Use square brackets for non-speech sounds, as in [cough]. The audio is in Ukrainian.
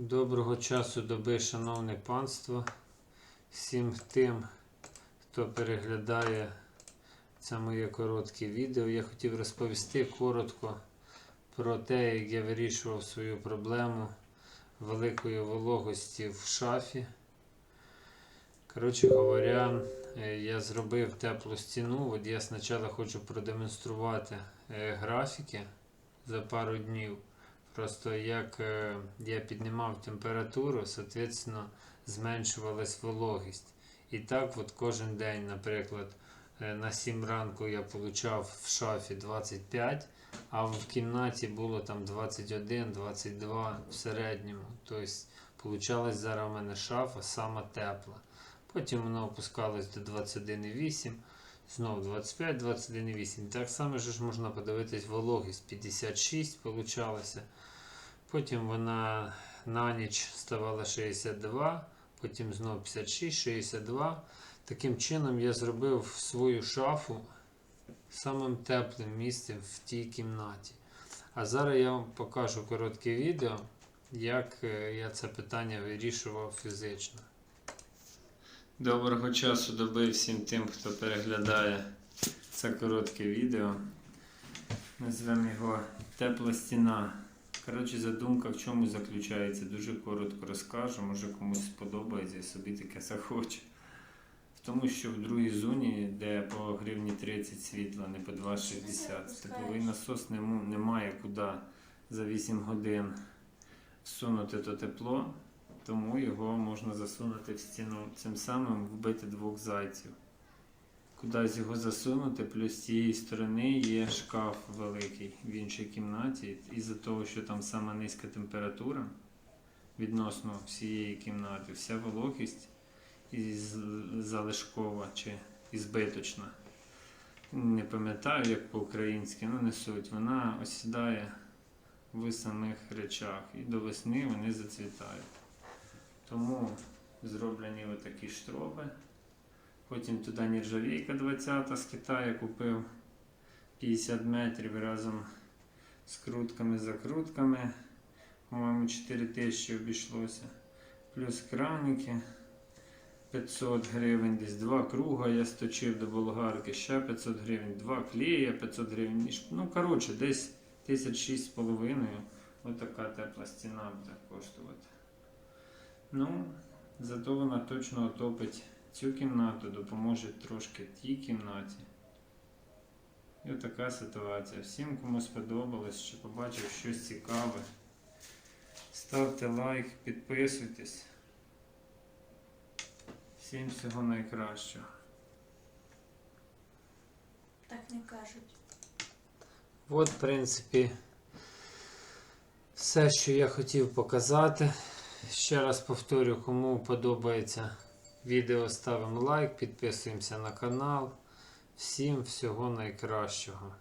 Доброго часу доби, шановне панство. Всім тим, хто переглядає це моє коротке відео. Я хотів розповісти коротко про те, як я вирішував свою проблему великої вологості в шафі. Коротше говоря, е, я зробив теплу стіну. От я спочатку хочу продемонструвати е, графіки за пару днів. Просто як е, я піднімав температуру, соответственно, зменшувалась вологість. І так от кожен день, наприклад, е, на 7 ранку я получав в шафі 25, а в кімнаті було там 21, 22 в середньому. Тобто, получалась зараз у мене шафа сама тепла. Потім воно опускалось до 21,8, знову 25, 21,8. Так само ж можна подивитись вологість 56 получалося. Потім вона на ніч ставала 62, потім знову 56, 62. Таким чином я зробив свою шафу самим теплим місцем в тій кімнаті. А зараз я вам покажу коротке відео, як е, я це питання вирішував фізично. Доброго часу доби всім тим, хто переглядає це коротке відео. Назвемо його Тепла стіна. Коротше, задумка в чому заключається, дуже коротко розкажу, може комусь сподобається і собі таке [laughs] захоче. В тому, що в другій зоні, де по гривні 30 світла, не по 2,60, тепловий насос не, має куди за 8 годин всунути то тепло, тому його можна засунути в стіну, цим самим вбити двох зайців. Кудись його засунути, плюс з цієї сторони є шкаф великий в іншій кімнаті. Із-за того, що там сама низька температура відносно всієї кімнати, вся вологість із залишкова чи ізбиточна. Не пам'ятаю, як по-українськи, ну не суть. Вона осідає в самих речах і до весни вони зацвітають. Тому зроблені отакі штроби. Потім туди нержавійка 20 з Китаю купив 50 метрів разом з крутками-закрутками. По-моєму, 4 тисячі обійшлося. Плюс краники 500 гривень, десь два круга я сточив до болгарки, ще 500 гривень, два клея 500 гривень. Ну, коротше, десь тисяч шість з половиною. Отака тепла стіна буде коштувати. Ну, зато вона точно отопить цю кімнату, допоможе трошки тій кімнаті. І отака ситуація. Всім, кому сподобалось, що побачив щось цікаве. Ставте лайк, підписуйтесь. Всім всього найкращого. Так не кажуть. От, в принципі, все, що я хотів показати. Ще раз повторю, кому подобається відео, ставимо лайк, підписуємося на канал. Всім всього найкращого.